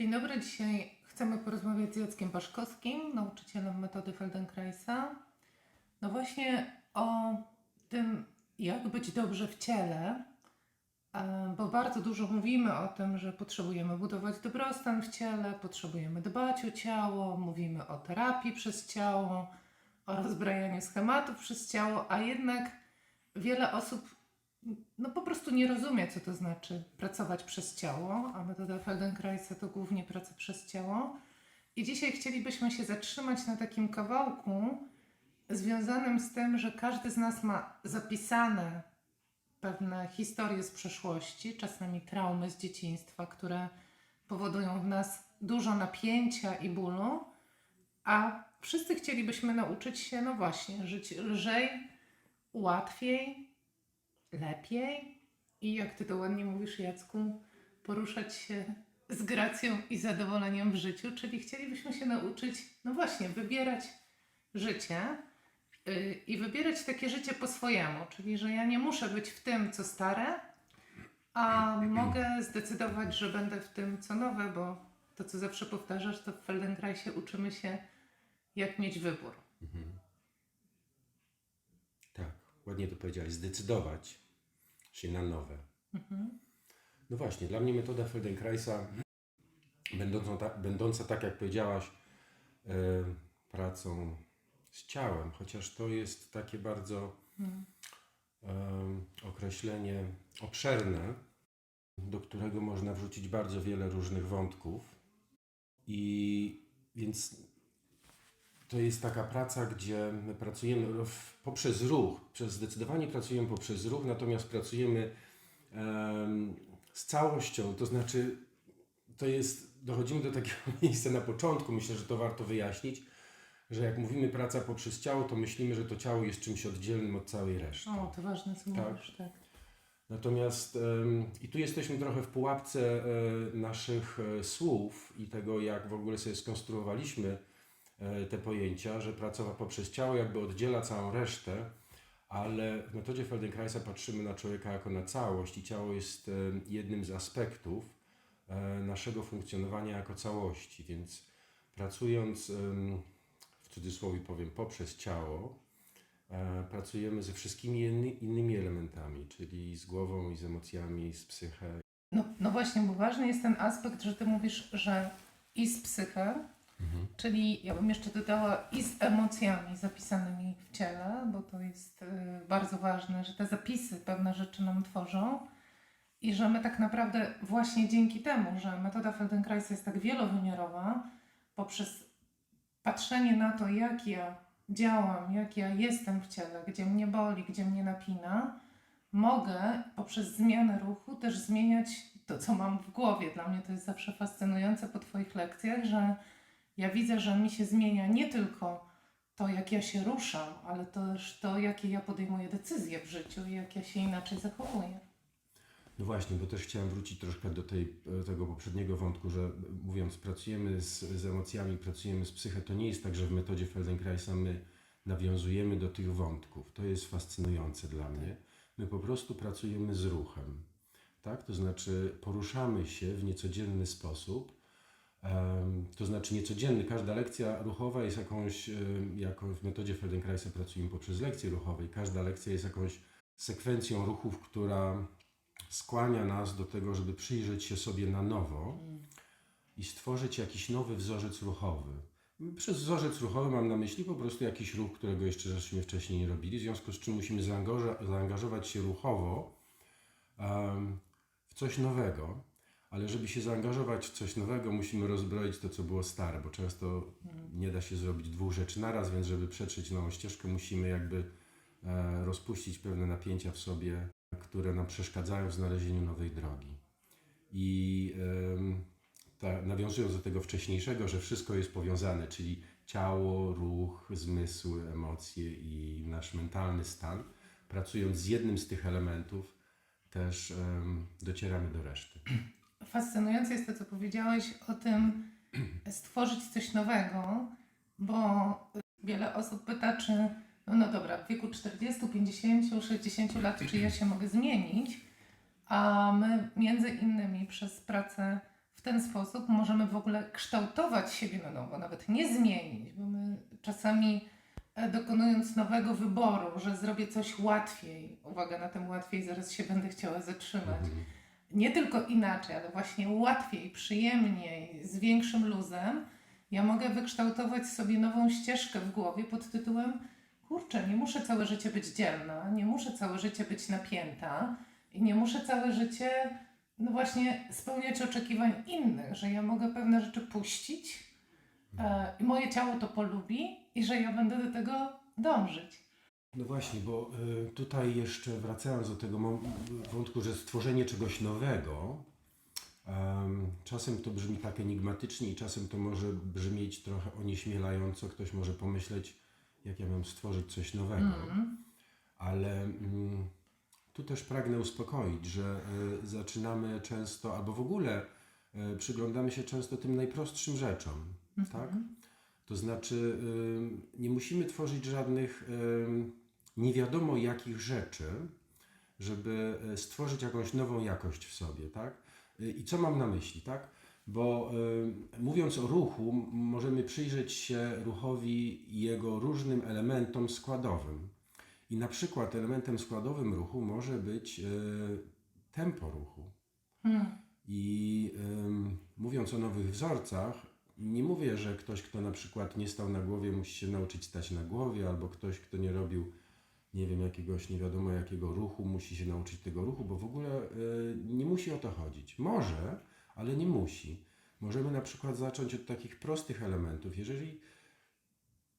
Dzień dobry, dzisiaj chcemy porozmawiać z Jackiem Paszkowskim, nauczycielem metody Feldenkraisa. No właśnie o tym, jak być dobrze w ciele, e, bo bardzo dużo mówimy o tym, że potrzebujemy budować dobrostan w ciele, potrzebujemy dbać o ciało, mówimy o terapii przez ciało, o rozbrajaniu schematów przez ciało, a jednak wiele osób no po prostu nie rozumie, co to znaczy pracować przez ciało, a metoda Feldenkraisa to głównie praca przez ciało. I dzisiaj chcielibyśmy się zatrzymać na takim kawałku związanym z tym, że każdy z nas ma zapisane pewne historie z przeszłości, czasami traumy z dzieciństwa, które powodują w nas dużo napięcia i bólu, a wszyscy chcielibyśmy nauczyć się, no właśnie, żyć lżej, łatwiej, lepiej i jak ty to ładnie mówisz, Jacku, poruszać się z gracją i zadowoleniem w życiu, czyli chcielibyśmy się nauczyć, no właśnie, wybierać życie yy, i wybierać takie życie po swojemu, czyli że ja nie muszę być w tym, co stare, a mogę zdecydować, że będę w tym, co nowe, bo to, co zawsze powtarzasz, to w Feldenkraisie uczymy się, jak mieć wybór. Tak, ładnie to powiedziałeś. Zdecydować się na nowe. No właśnie, dla mnie metoda Feldenkraisa, będąca, ta, będąca tak jak powiedziałaś, e, pracą z ciałem, chociaż to jest takie bardzo e, określenie obszerne, do którego można wrzucić bardzo wiele różnych wątków. I więc to jest taka praca, gdzie my pracujemy poprzez ruch, przez zdecydowanie pracujemy poprzez ruch, natomiast pracujemy em, z całością, to znaczy to jest, dochodzimy do takiego miejsca na początku, myślę, że to warto wyjaśnić, że jak mówimy praca poprzez ciało, to myślimy, że to ciało jest czymś oddzielnym od całej reszty. O, to ważne, co Tak. mówisz, tak. Natomiast i tu jesteśmy trochę w pułapce e, naszych e, słów i tego, jak w ogóle sobie skonstruowaliśmy te pojęcia, że praca poprzez ciało jakby oddziela całą resztę, ale w metodzie Feldenkraisa patrzymy na człowieka jako na całość i ciało jest e, jednym z aspektów e, naszego funkcjonowania jako całości, więc pracując w cudzysłowie powiem poprzez ciało, E, pracujemy ze wszystkimi inny, innymi elementami, czyli z głową i z emocjami, z psyche. No, no właśnie, bo ważny jest ten aspekt, że ty mówisz, że i z psychę, czyli ja bym jeszcze dodała i z emocjami zapisanymi w ciele, bo to jest y, bardzo ważne, że te zapisy pewne rzeczy nam tworzą i że my tak naprawdę właśnie dzięki temu, że metoda Feldenkraisa jest tak wielowymiarowa, poprzez patrzenie na to, jak ja działam, jak ja jestem w ciele, gdzie mnie boli, gdzie mnie napina, mogę poprzez zmianę ruchu też zmieniać to, co mam w głowie. Dla mnie to jest zawsze fascynujące po Twoich lekcjach, że ja widzę, że mi się zmienia nie tylko to, jak ja się ruszam, ale też to, jakie ja podejmuję decyzje w życiu i jak ja się inaczej zachowuję. No właśnie, bo też chciałem wrócić troszkę do tej, e, tego poprzedniego wątku, że e, mówiąc, pracujemy z, z emocjami, pracujemy z psychę, to nie jest tak, że w metodzie Feldenkraisa my nawiązujemy do tych wątków. To jest fascynujące dla mnie. My po prostu pracujemy z ruchem. Tak? To znaczy poruszamy się w niecodzienny sposób. To znaczy niecodzienny, każda lekcja ruchowa jest jakąś, jako w metodzie Feldenkraisa pracujemy poprzez lekcje ruchowe każda lekcja jest jakąś sekwencją ruchów, która skłania nas do tego, żeby przyjrzeć się sobie na nowo i stworzyć jakiś nowy wzorzec ruchowy. Przez wzorzec ruchowy mam na myśli po prostu jakiś ruch, którego jeszcze żeśmy wcześniej nie robili, w związku z czym musimy zaangażować się ruchowo w coś nowego, ale żeby się zaangażować w coś nowego, musimy rozbroić to, co było stare, bo często nie da się zrobić dwóch rzeczy naraz, więc żeby przetrzeć nową ścieżkę, musimy jakby e, rozpuścić pewne napięcia w sobie, które nam przeszkadzają w znalezieniu nowej drogi. I ta, nawiązując do tego wcześniejszego, że wszystko jest powiązane, czyli ciało, ruch, zmysły, emocje i nasz mentalny stan, pracując z jednym z tych elementów, też docieramy do reszty. Fascynujące jest to, co powiedziałeś o tym stworzyć coś nowego, bo wiele osób pyta, czy no, no dobra, w wieku 40, 50, 60 lat, czy ja się mogę zmienić, a my między innymi przez pracę w ten sposób możemy w ogóle kształtować siebie na nowo, nawet nie zmienić, bo my czasami e, dokonując nowego wyboru, że zrobię coś łatwiej, uwaga na tym łatwiej, zaraz się będę chciała zatrzymać, Mhm. Nie tylko inaczej, ale właśnie łatwiej, przyjemniej, z większym luzem, ja mogę wykształtować sobie nową ścieżkę w głowie pod tytułem kurczę, nie muszę całe życie być dzielna, nie muszę całe życie być napięta i nie muszę całe życie no właśnie spełniać oczekiwań innych, że ja mogę pewne rzeczy puścić e, i moje ciało to polubi i że ja będę do tego dążyć. No właśnie, bo y, tutaj jeszcze wracając do tego wątku, że stworzenie czegoś nowego, em, czasem to brzmi tak enigmatycznie i czasem to może brzmieć trochę onieśmielająco. Ktoś może pomyśleć, jak ja mam stworzyć coś nowego. Mm. Ale mm, tu też pragnę uspokoić, że y, zaczynamy często, albo w ogóle y, przyglądamy się często tym najprostszym rzeczom, tak? Mhm. To znaczy, nie musimy tworzyć żadnych nie wiadomo jakich rzeczy, żeby y, stworzyć jakąś nową jakość w sobie, tak? Y, I co mam na myśli, tak? Bo y, mówiąc o ruchu, możemy przyjrzeć się ruchowi i jego różnym elementom składowym. I na przykład elementem składowym ruchu może być y, tempo ruchu. Mm. I ym, mówiąc o nowych wzorcach, nie mówię, że ktoś, kto na przykład nie stał na głowie, musi się nauczyć stać na głowie, albo ktoś, kto nie robił, nie wiem, jakiegoś nie wiadomo jakiego ruchu, musi się nauczyć tego ruchu, bo w ogóle y, nie musi o to chodzić. Może, ale nie musi. Możemy na przykład zacząć od takich prostych elementów. Jeżeli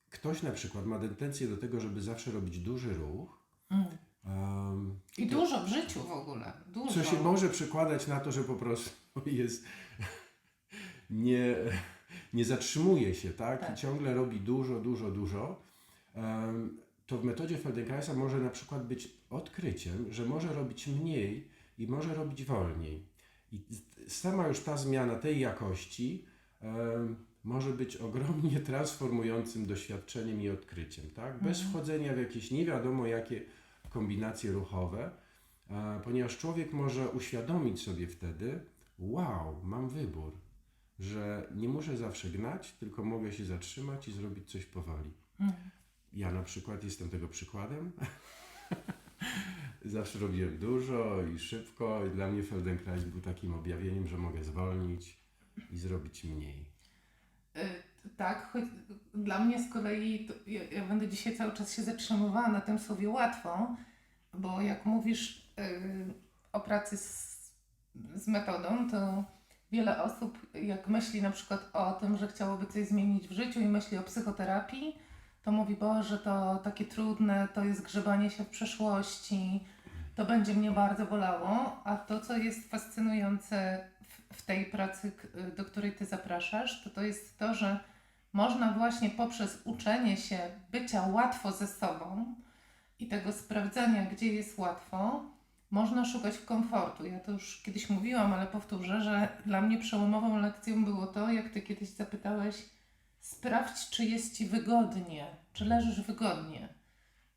ktoś na przykład ma tendencję do tego, żeby zawsze robić duży ruch, Mm. ym, I dużo w życiu w ogóle. Dużo. co się może przekładać na to, że po prostu jest nie, nie zatrzymuje się, tak? Tak. I ciągle robi dużo, dużo, dużo. Em, to w metodzie Feldenkraisa może na przykład być odkryciem, że może robić mniej i może robić wolniej. I sama już ta zmiana tej jakości em, może być ogromnie transformującym doświadczeniem i odkryciem, tak? Bez Mhm. wchodzenia w jakieś nie wiadomo jakie kombinacje ruchowe, a, ponieważ człowiek może uświadomić sobie wtedy, wow, mam wybór, że nie muszę zawsze gnać, tylko mogę się zatrzymać i zrobić coś powoli. Mm. Ja na przykład jestem tego przykładem. Zawsze robiłem dużo i szybko i dla mnie Feldenkrais był takim objawieniem, że mogę zwolnić i zrobić mniej. Y, Tak, choć dla mnie z kolei, ja, ja będę dzisiaj cały czas się zatrzymywała na tym słowie łatwo, bo jak mówisz y, o pracy z, z metodą, to wiele osób, jak myśli na przykład o tym, że chciałoby coś zmienić w życiu i myśli o psychoterapii, to mówi, Boże, to takie trudne, to jest grzebanie się w przeszłości, to będzie mnie bardzo bolało, a to, co jest fascynujące w, w tej pracy, do której Ty zapraszasz, to to jest to, że można właśnie poprzez uczenie się bycia łatwo ze sobą i tego sprawdzania, gdzie jest łatwo, można szukać komfortu. Ja to już kiedyś mówiłam, ale powtórzę, że dla mnie przełomową lekcją było to, jak Ty kiedyś zapytałeś, sprawdź, czy jest Ci wygodnie, czy leżysz wygodnie.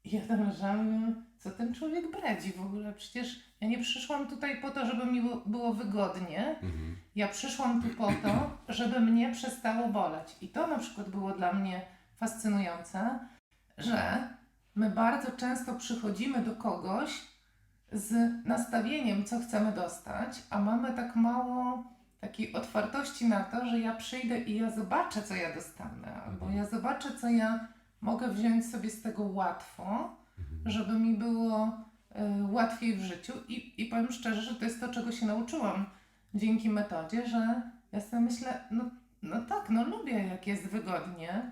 I ja tam leżałam, co ten człowiek bredzi w ogóle? Przecież ja nie przyszłam tutaj po to, żeby mi było- wygodnie. Mhm. Ja przyszłam tu po to, żeby mnie przestało boleć. I to na przykład było dla mnie fascynujące, że my bardzo często przychodzimy do kogoś z nastawieniem, co chcemy dostać, a mamy tak mało takiej otwartości na to, że ja przyjdę i ja zobaczę, co ja dostanę, albo ja zobaczę, co ja mogę wziąć sobie z tego łatwo, żeby mi było y, łatwiej w życiu. I, I powiem szczerze, że to jest to, czego się nauczyłam dzięki metodzie, że ja sobie myślę, no, no tak, no lubię, jak jest wygodnie.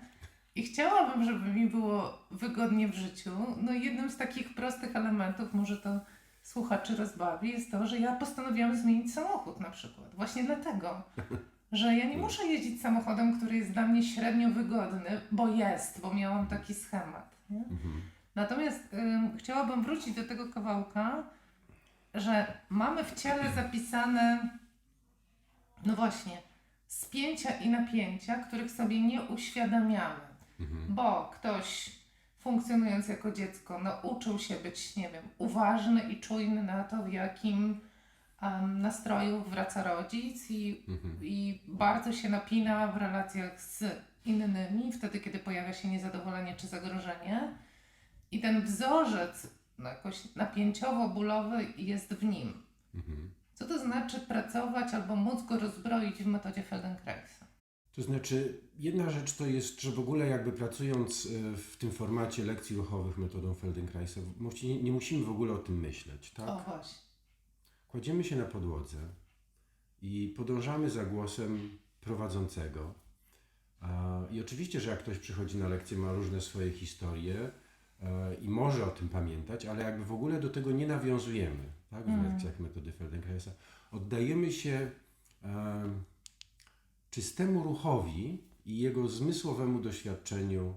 I chciałabym, żeby mi było wygodnie w życiu. No jednym z takich prostych elementów, może to słuchaczy rozbawi, jest to, że ja postanowiłam zmienić samochód na przykład. Właśnie dlatego, że ja nie muszę jeździć samochodem, który jest dla mnie średnio wygodny, bo jest, bo miałam taki schemat. Mhm. Natomiast ym, chciałabym wrócić do tego kawałka, że mamy w ciele zapisane, no właśnie, spięcia i napięcia, których sobie nie uświadamiamy, Mhm. bo ktoś funkcjonując jako dziecko nauczył się być, nie wiem, uważny i czujny na to, w jakim em, nastrojów wraca rodzic i, Mhm. i bardzo się napina w relacjach z innymi, wtedy kiedy pojawia się niezadowolenie czy zagrożenie. I ten wzorzec no, jakoś napięciowo-bólowy jest w nim. Mhm. Co to znaczy pracować albo móc go rozbroić w metodzie Feldenkraisa? To znaczy, jedna rzecz to jest, że w ogóle jakby pracując e, w tym formacie lekcji ruchowych metodą Feldenkraisa, nie, musimy w ogóle o tym myśleć, tak? O właśnie. Kładziemy się na podłodze i podążamy za głosem prowadzącego. I oczywiście, że jak ktoś przychodzi na lekcję, ma różne swoje historie e, i może o tym pamiętać, ale jakby w ogóle do tego nie nawiązujemy tak, w Mm. lekcjach metody Feldenkraisa. Oddajemy się e, czystemu ruchowi i jego zmysłowemu doświadczeniu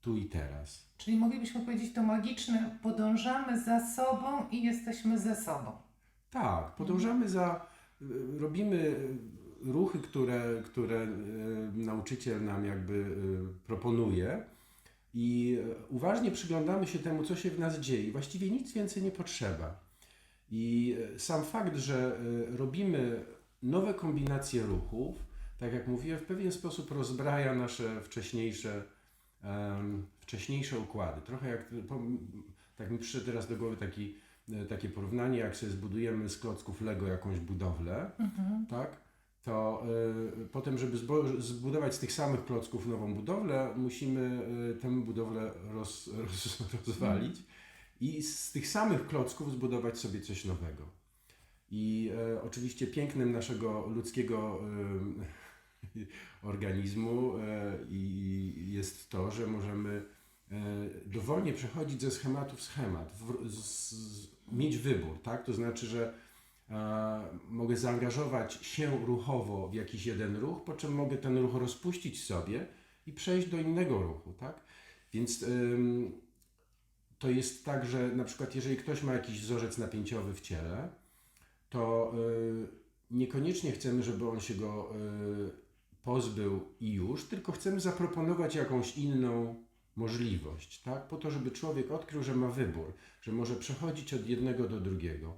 tu i teraz. Czyli moglibyśmy powiedzieć to magiczne, podążamy za sobą i jesteśmy ze sobą. Tak, podążamy za, y, robimy ruchy, które, które y, nauczyciel nam jakby y, proponuje i uważnie przyglądamy się temu, co się w nas dzieje. Właściwie nic więcej nie potrzeba. I sam fakt, że robimy nowe kombinacje ruchów, tak jak mówiłem, w pewien sposób rozbraja nasze wcześniejsze, em, wcześniejsze układy. Trochę jak, tak mi przyszedł teraz do głowy taki e, takie porównanie, jak sobie zbudujemy z klocków Lego jakąś budowlę, Mhm. tak? To y, potem, żeby zbudować z tych samych klocków nową budowlę, musimy y, tę budowlę roz, roz, rozwalić i z tych samych klocków zbudować sobie coś nowego. I e, oczywiście pięknem naszego ludzkiego y, organizmu e, i jest to, że możemy e, dowolnie przechodzić ze schematu w schemat, w, z, z, mieć wybór, tak? To znaczy, że e, mogę zaangażować się ruchowo w jakiś jeden ruch, po czym mogę ten ruch rozpuścić sobie i przejść do innego ruchu, tak? Więc to jest tak, że na przykład jeżeli ktoś ma jakiś wzorzec napięciowy w ciele, to y, niekoniecznie chcemy, żeby on się go y, pozbył i już, tylko chcemy zaproponować jakąś inną możliwość, tak? Po to, żeby człowiek odkrył, że ma wybór, że może przechodzić od jednego do drugiego.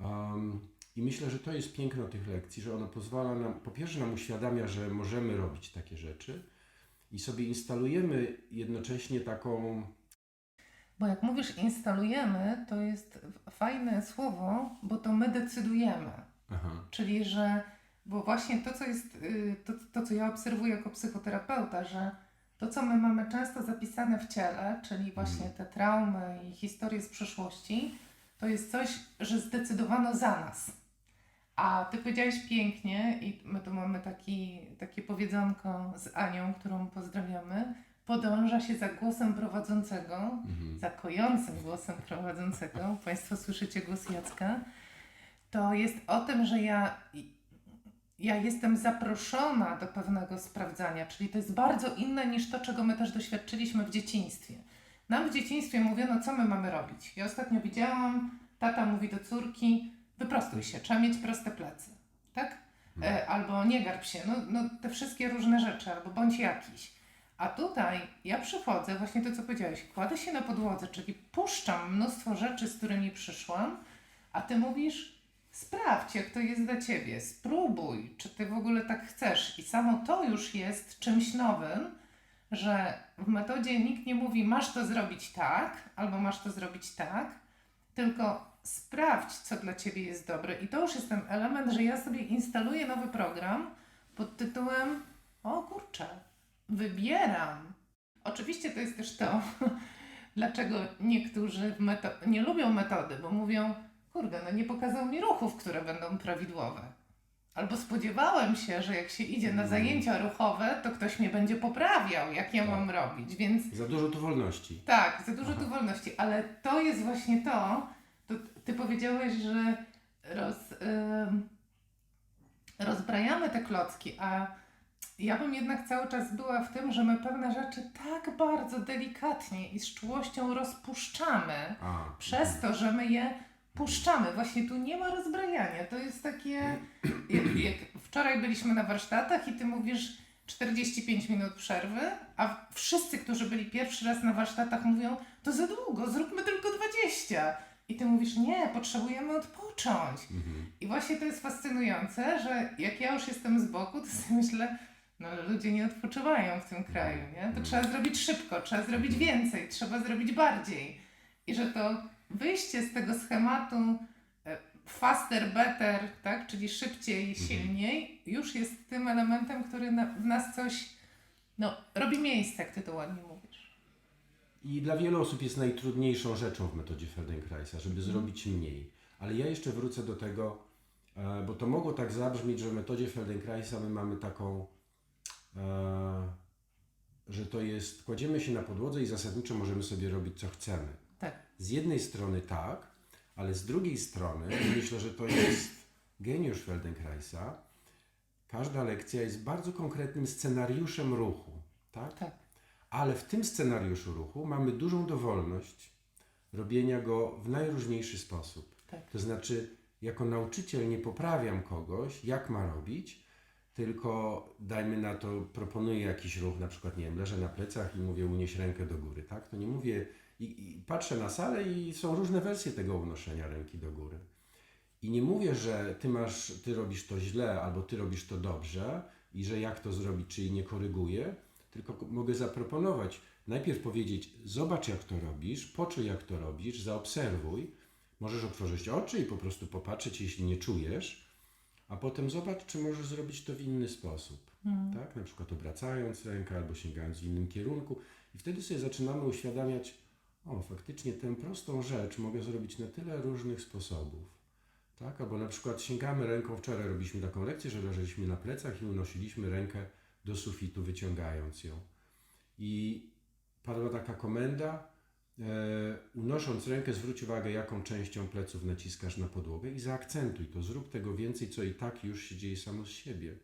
Um, I myślę, że to jest piękno tych lekcji, że ono pozwala nam, po pierwsze nam uświadamia, że możemy robić takie rzeczy i sobie instalujemy jednocześnie taką, Bo jak mówisz instalujemy, to jest fajne słowo, bo to my decydujemy. aha, Czyli, że, bo właśnie to, co jest, y, to, to, co ja obserwuję jako psychoterapeuta, że to, co my mamy często zapisane w ciele, czyli właśnie te traumy i historie z przeszłości, to jest coś, że zdecydowano za nas. A ty powiedziałeś pięknie, i my tu mamy taki, takie powiedzonko z Anią, którą pozdrawiamy, podąża się za głosem prowadzącego, mhm. za kojącym głosem prowadzącego, Państwo słyszycie głos Jacka, to jest o tym, że ja, ja jestem zaproszona do pewnego sprawdzania, czyli to jest bardzo inne niż to, czego my też doświadczyliśmy w dzieciństwie. Nam w dzieciństwie mówiono, co my mamy robić. Ja ostatnio widziałam, tata mówi do córki, wyprostuj się, trzeba mieć proste plecy, tak? E, albo nie garb się, no, no te wszystkie różne rzeczy, albo bądź jakiś. A tutaj ja przychodzę, właśnie to co powiedziałeś, kładę się na podłodze, czyli puszczam mnóstwo rzeczy, z którymi przyszłam, a ty mówisz, sprawdź, jak to jest dla ciebie, spróbuj, czy ty w ogóle tak chcesz. I samo to już jest czymś nowym, że w metodzie nikt nie mówi, masz to zrobić tak, albo masz to zrobić tak, tylko sprawdź, co dla ciebie jest dobre. I to już jest ten element, że ja sobie instaluję nowy program pod tytułem O kurczę, wybieram. Oczywiście to jest też to, dlaczego niektórzy nie lubią metody, bo mówią, kurde, no nie pokazał mi ruchów, które będą prawidłowe. Albo spodziewałem się, że jak się idzie na Mm. zajęcia ruchowe, to ktoś mnie będzie poprawiał, jak ja Tak. mam robić, więc Za dużo tu wolności. tak, za dużo Aha. tu wolności, ale to jest właśnie to, to ty powiedziałeś, że roz, ym, rozbrajamy te klocki, a ja bym jednak cały czas była w tym, że my pewne rzeczy tak bardzo delikatnie i z czułością rozpuszczamy, A, przez to, że my je puszczamy. Właśnie tu nie ma rozbrajania. To jest takie, jak, jak wczoraj byliśmy na warsztatach i ty mówisz 45 minut przerwy, a wszyscy, którzy byli pierwszy raz na warsztatach mówią, to za długo, zróbmy tylko 20. I ty mówisz, nie, potrzebujemy odpocząć. Mhm. I właśnie to jest fascynujące, że jak ja już jestem z boku, to sobie myślę, no ludzie nie odpoczywają w tym kraju, nie? To trzeba zrobić szybko, trzeba zrobić więcej, trzeba zrobić bardziej. I że to wyjście z tego schematu e, faster, better, tak? Czyli szybciej, silniej, już jest tym elementem, który na, w nas coś, no, robi miejsce, jak ty to ładnie mówisz. I dla wielu osób jest najtrudniejszą rzeczą w metodzie Feldenkraisa, żeby zrobić mniej. Ale ja jeszcze wrócę do tego, e, bo to mogło tak zabrzmieć, że w metodzie Feldenkraisa my mamy taką, e, że to jest, kładziemy się na podłodze i zasadniczo możemy sobie robić co chcemy. Tak. Z jednej strony tak, ale z drugiej strony myślę, że to jest geniusz Feldenkraisa. Każda lekcja jest bardzo konkretnym scenariuszem ruchu. Tak? Tak. Ale w tym scenariuszu ruchu mamy dużą dowolność robienia go w najróżniejszy sposób. Tak. To znaczy, jako nauczyciel nie poprawiam kogoś, jak ma robić, tylko dajmy na to, proponuję jakiś ruch, na przykład, nie wiem, leżę na plecach i mówię unieś rękę do góry, tak? To nie mówię, i, i patrzę na salę i są różne wersje tego unoszenia ręki do góry. I nie mówię, że ty masz, ty robisz to źle, albo ty robisz to dobrze i że jak to zrobić, czyli nie koryguję, tylko ko- mogę zaproponować, najpierw powiedzieć, zobacz jak to robisz, poczuj jak to robisz, zaobserwuj, możesz otworzyć oczy i po prostu popatrzeć, jeśli nie czujesz, a potem zobacz, czy możesz zrobić to w inny sposób, tak? Na przykład obracając rękę albo sięgając w innym kierunku i wtedy sobie zaczynamy uświadamiać, o, faktycznie tę prostą rzecz mogę zrobić na tyle różnych sposobów. Tak? Albo na przykład sięgamy ręką, wczoraj robiliśmy taką lekcję, że leżeliśmy na plecach i unosiliśmy rękę do sufitu, wyciągając ją. I padła taka komenda, e, unosząc rękę, zwróć uwagę, jaką częścią pleców naciskasz na podłogę i zaakcentuj to, zrób tego więcej, co i tak już się dzieje samo z siebie.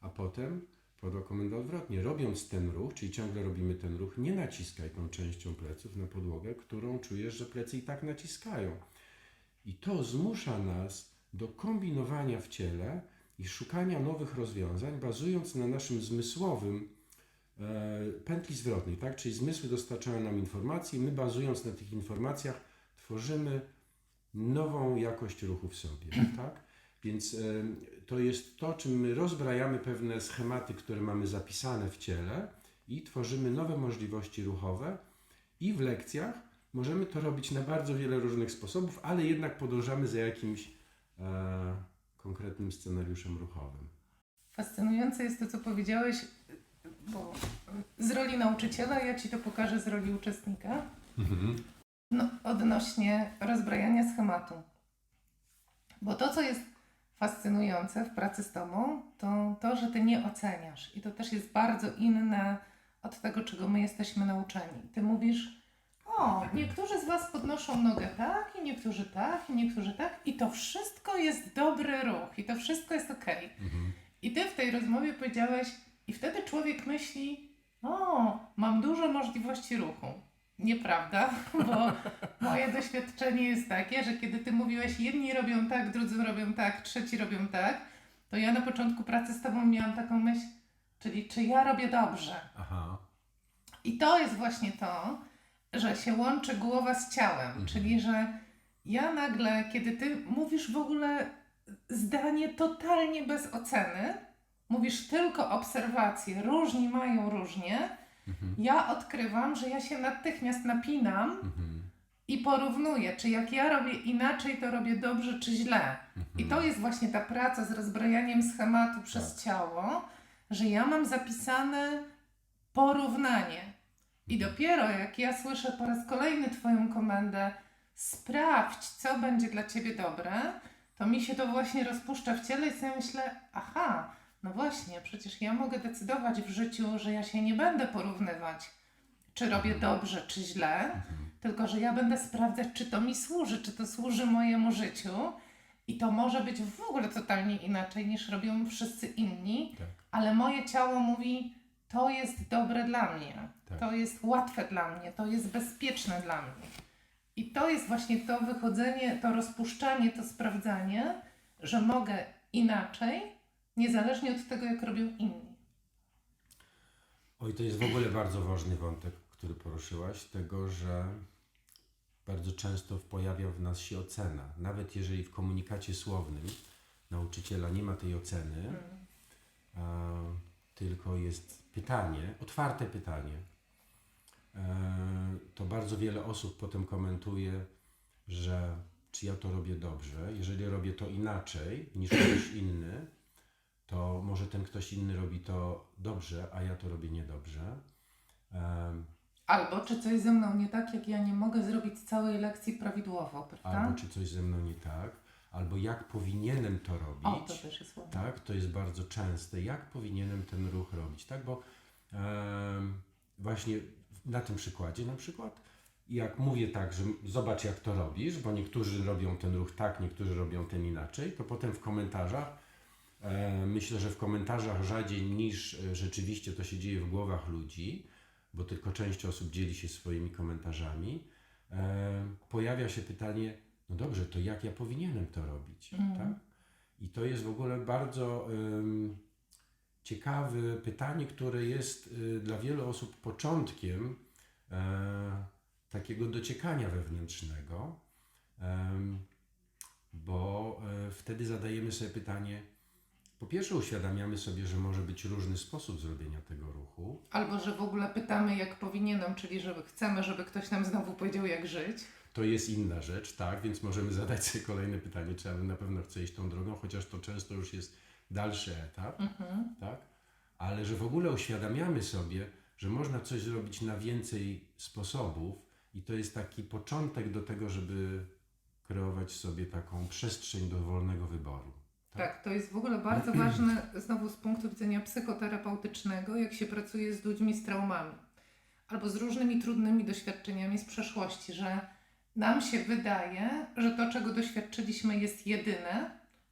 A potem padła komenda odwrotnie, robiąc ten ruch, czyli ciągle robimy ten ruch, nie naciskaj tą częścią pleców na podłogę, którą czujesz, że plecy i tak naciskają. I to zmusza nas do kombinowania w ciele i szukania nowych rozwiązań, bazując na naszym zmysłowym e, pętli zwrotnej, tak? Czyli zmysły dostarczają nam informacji, my bazując na tych informacjach tworzymy nową jakość ruchu w sobie, tak? Więc to jest to, czym my rozbrajamy pewne schematy, które mamy zapisane w ciele i tworzymy nowe możliwości ruchowe i w lekcjach możemy to robić na bardzo wiele różnych sposobów, ale jednak podążamy za jakimś e, konkretnym scenariuszem ruchowym. Fascynujące jest to, co powiedziałeś, bo z roli nauczyciela ja Ci to pokażę z roli uczestnika. No, odnośnie rozbrajania schematu. Bo to, co jest fascynujące w pracy z Tobą, to to, że Ty nie oceniasz. I to też jest bardzo inne od tego, czego my jesteśmy nauczeni. Ty mówisz, o, niektórzy z Was podnoszą nogę tak, i niektórzy tak, i niektórzy tak, i to wszystko jest dobry ruch, i to wszystko jest okej. I Ty w tej rozmowie powiedziałeś, i wtedy człowiek myśli, o, mam dużo możliwości ruchu. Nieprawda, bo moje doświadczenie jest takie, że kiedy ty mówiłeś, jedni robią tak, drudzy robią tak, trzeci robią tak, to ja na początku pracy z tobą miałam taką myśl, czyli czy ja robię dobrze. Aha. I to jest właśnie to, że się łączy głowa z ciałem, czyli że ja nagle, kiedy ty mówisz w ogóle zdanie totalnie bez oceny, mówisz tylko obserwacje, różni mają różnie, ja odkrywam, że ja się natychmiast napinam i porównuję, czy jak ja robię inaczej, to robię dobrze, czy źle. I to jest właśnie ta praca z rozbrajaniem schematu przez ciało, że ja mam zapisane porównanie. I dopiero jak ja słyszę po raz kolejny Twoją komendę, sprawdź, co będzie dla Ciebie dobre, to mi się to właśnie rozpuszcza w ciele i sobie myślę, aha, no właśnie, przecież ja mogę decydować w życiu, że ja się nie będę porównywać, czy robię dobrze, czy źle, tylko że ja będę sprawdzać, czy to mi służy, czy to służy mojemu życiu. I to może być w ogóle totalnie inaczej niż robią wszyscy inni, Tak. ale moje ciało mówi, to jest dobre dla mnie, Tak. to jest łatwe dla mnie, to jest bezpieczne dla mnie. I to jest właśnie to wychodzenie, to rozpuszczanie, to sprawdzanie, że mogę inaczej, niezależnie od tego, jak robią inni. Oj, to jest w ogóle bardzo ważny wątek, który poruszyłaś, tego, że bardzo często pojawia w nas się ocena. Nawet jeżeli w komunikacie słownym nauczyciela nie ma tej oceny, a, tylko jest pytanie, otwarte pytanie, e, to bardzo wiele osób potem komentuje, że czy ja to robię dobrze. Jeżeli robię to inaczej niż ktoś inny, to może ten ktoś inny robi to dobrze, a ja to robię niedobrze. Em, Albo czy coś ze mną nie tak, jak ja nie mogę zrobić całej lekcji prawidłowo, prawda? Albo czy coś ze mną nie tak, albo jak powinienem to robić. O, to też jest ładne. Tak, to jest bardzo częste. Jak powinienem ten ruch robić, tak? Bo em, właśnie na tym przykładzie na przykład, jak mówię tak, że zobacz jak to robisz, bo niektórzy robią ten ruch tak, niektórzy robią ten inaczej, to potem w komentarzach, myślę, że w komentarzach rzadziej niż e, rzeczywiście to się dzieje w głowach ludzi, bo tylko część osób dzieli się swoimi komentarzami, e, pojawia się pytanie, no dobrze, to jak ja powinienem to robić, Mhm. tak? I to jest w ogóle bardzo ym, ciekawe pytanie, które jest y, dla wielu osób początkiem e, takiego dociekania wewnętrznego, bo e, wtedy zadajemy sobie pytanie, po pierwsze uświadamiamy sobie, że może być różny sposób zrobienia tego ruchu, Albo że w ogóle pytamy, jak powinienem, czyli żeby chcemy, żeby ktoś nam znowu powiedział, jak żyć. To jest inna rzecz, tak, więc możemy zadać sobie kolejne pytanie, czy ja na pewno chcę iść tą drogą, chociaż to często już jest dalszy etap, Mhm. tak? Ale że w ogóle uświadamiamy sobie, że można coś zrobić na więcej sposobów i to jest taki początek do tego, żeby kreować sobie taką przestrzeń do wolnego wyboru. Tak, to jest w ogóle bardzo ważne znowu z punktu widzenia psychoterapeutycznego, jak się pracuje z ludźmi z traumami albo z różnymi trudnymi doświadczeniami z przeszłości, że nam się wydaje, że to, czego doświadczyliśmy, jest jedyne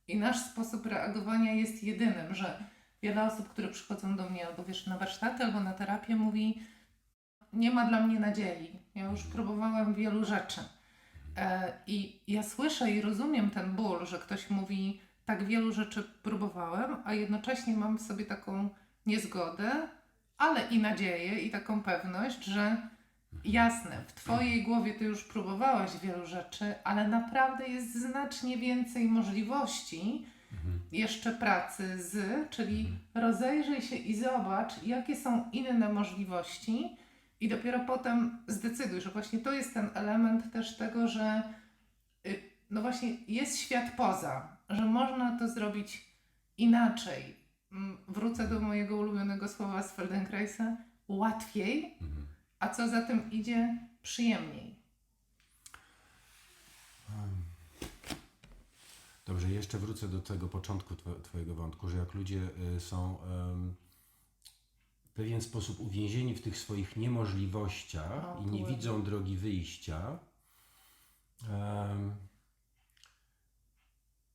i nasz sposób reagowania jest jedynym, że wiele osób, które przychodzą do mnie albo wiesz, na warsztaty, albo na terapię, mówi: Nie ma dla mnie nadziei. Ja już próbowałem wielu rzeczy. E, I ja słyszę i rozumiem ten ból, że ktoś mówi, tak wielu rzeczy próbowałem, a jednocześnie mam w sobie taką niezgodę, ale i nadzieję, i taką pewność, że jasne, w Twojej głowie Ty już próbowałaś wielu rzeczy, ale naprawdę jest znacznie więcej możliwości jeszcze pracy z, czyli rozejrzyj się i zobacz, jakie są inne możliwości, i dopiero potem zdecyduj, że właśnie to jest ten element też tego, że y, no właśnie jest świat poza, że można to zrobić inaczej. Mm, Wrócę do mojego ulubionego słowa z Feldenkraisa, łatwiej, Mhm. a co za tym idzie, przyjemniej. Dobrze, jeszcze wrócę do tego początku two- Twojego wątku, że jak ludzie y, są w pewien sposób uwięzieni w tych swoich niemożliwościach O, i nie widzą drogi wyjścia,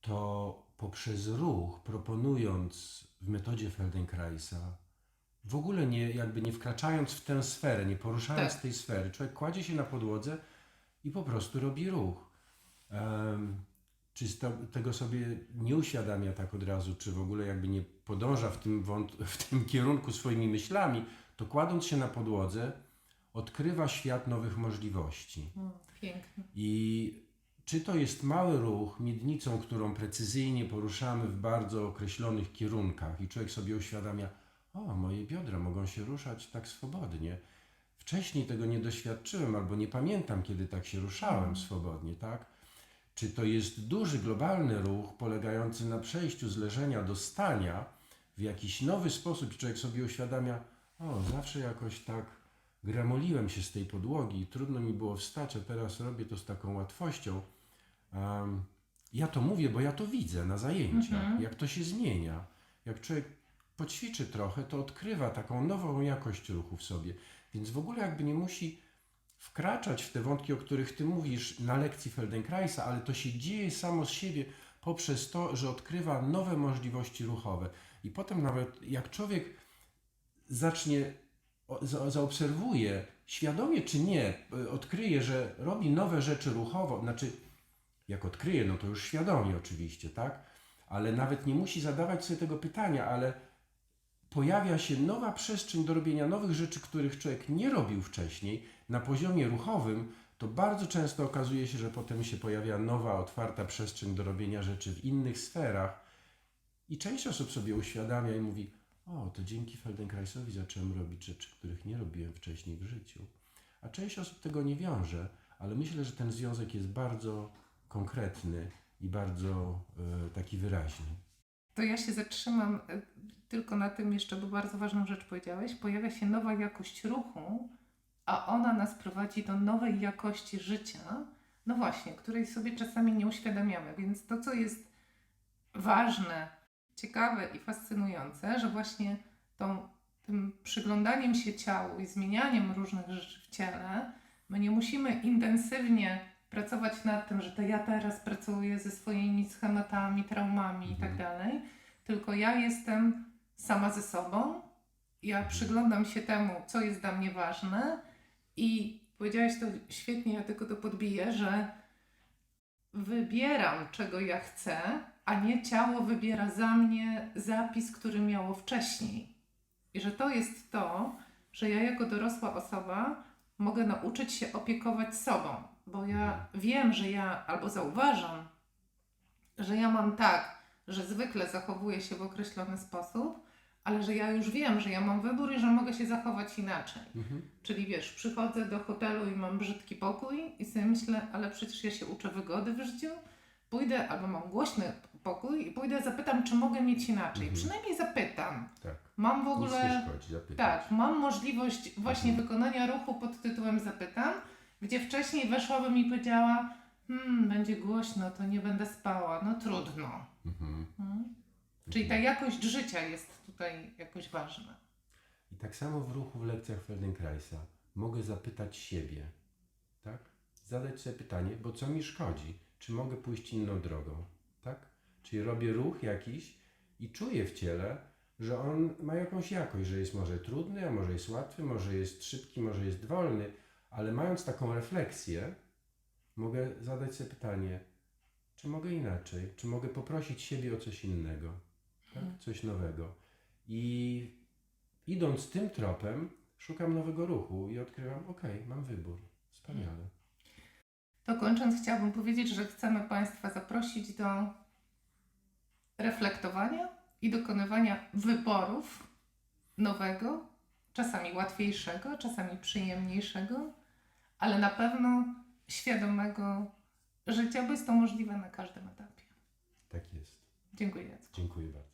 to poprzez ruch, proponując w metodzie Feldenkraisa, w ogóle nie, jakby nie wkraczając w tę sferę, nie poruszając Tak. tej sfery, człowiek kładzie się na podłodze i po prostu robi ruch. Em, czy tego sobie nie uświadamia tak od razu, czy w ogóle jakby nie podąża w tym, w tym kierunku swoimi myślami, to kładąc się na podłodze, odkrywa świat nowych możliwości. Pięknie. I czy to jest mały ruch miednicą, którą precyzyjnie poruszamy w bardzo określonych kierunkach i człowiek sobie uświadamia, o, moje biodra mogą się ruszać tak swobodnie. Wcześniej tego nie doświadczyłem albo nie pamiętam, kiedy tak się ruszałem swobodnie, tak? Czy to jest duży, globalny ruch polegający na przejściu z leżenia do stania w jakiś nowy sposób człowiek sobie uświadamia, o, zawsze jakoś tak gramoliłem się z tej podłogi i trudno mi było wstać, a teraz robię to z taką łatwością. Em, ja to mówię, bo ja to widzę na zajęciach, Mhm. jak to się zmienia. Jak człowiek poćwiczy trochę, to odkrywa taką nową jakość ruchu w sobie. Więc w ogóle jakby nie musi wkraczać w te wątki, o których ty mówisz na lekcji Feldenkraisa, ale to się dzieje samo z siebie poprzez to, że odkrywa nowe możliwości ruchowe. I potem nawet jak człowiek zacznie, zaobserwuje, świadomie czy nie, y, odkryje, że robi nowe rzeczy ruchowo, znaczy jak odkryje, no to już świadomie oczywiście, tak? Ale nawet nie musi zadawać sobie tego pytania, ale pojawia się nowa przestrzeń do robienia nowych rzeczy, których człowiek nie robił wcześniej na poziomie ruchowym, to bardzo często okazuje się, że potem się pojawia nowa, otwarta przestrzeń do robienia rzeczy w innych sferach. I część osób sobie uświadamia i mówi: O, to dzięki Feldenkraisowi zacząłem robić rzeczy, których nie robiłem wcześniej w życiu. A część osób tego nie wiąże, ale myślę, że ten związek jest bardzo konkretny i bardzo e, taki wyraźny. To ja się zatrzymam e, tylko na tym jeszcze, bo bardzo ważną rzecz powiedziałeś. Pojawia się nowa jakość ruchu, a ona nas prowadzi do nowej jakości życia, no właśnie, której sobie czasami nie uświadamiamy. Więc to, co jest ważne, ciekawe i fascynujące, że właśnie tą, tym przyglądaniem się ciału i zmienianiem różnych rzeczy w ciele, my nie musimy intensywnie pracować nad tym, że to ja teraz pracuję ze swoimi schematami, traumami i tak Mhm. dalej, tylko ja jestem sama ze sobą, ja przyglądam się temu, co jest dla mnie ważne i powiedziałaś to świetnie, ja tylko to podbiję, że wybieram, czego ja chcę, a nie ciało wybiera za mnie zapis, który miało wcześniej. I że to jest to, że ja jako dorosła osoba mogę nauczyć się opiekować sobą, bo ja wiem, że ja albo zauważam, że ja mam tak, że zwykle zachowuję się w określony sposób, ale że ja już wiem, że ja mam wybór i że mogę się zachować inaczej. Mhm. Czyli wiesz, przychodzę do hotelu i mam brzydki pokój i sobie myślę, ale przecież ja się uczę wygody w życiu. Pójdę, albo mam głośny pokój i pójdę, zapytam, czy mogę mieć inaczej. Mhm. Przynajmniej zapytam. Tak. Mam w ogóle. szkodzi. Tak, mam możliwość właśnie Mhm. wykonania ruchu pod tytułem Zapytam, gdzie wcześniej weszłabym i powiedziała, hmm, będzie głośno, to nie będę spała. No trudno. Mhm. Hmm? Czyli ta jakość życia jest tutaj jakoś ważna. I tak samo w ruchu w lekcjach Feldenkraisa mogę zapytać siebie, tak? Zadać sobie pytanie, bo co mi szkodzi? Czy mogę pójść inną drogą, tak? Czyli robię ruch jakiś i czuję w ciele, że on ma jakąś jakość, że jest może trudny, a może jest łatwy, może jest szybki, może jest wolny, ale mając taką refleksję, mogę zadać sobie pytanie, czy mogę inaczej? Czy mogę poprosić siebie o coś innego, tak? Mhm. Coś nowego. I idąc tym tropem, szukam nowego ruchu i odkrywam, okej, mam wybór. Wspaniale. To kończąc, chciałabym powiedzieć, że chcemy Państwa zaprosić do reflektowania i dokonywania wyborów nowego, czasami łatwiejszego, czasami przyjemniejszego, ale na pewno świadomego życia, bo jest to możliwe na każdym etapie. Tak jest. Dziękuję. Jacku. Dziękuję bardzo.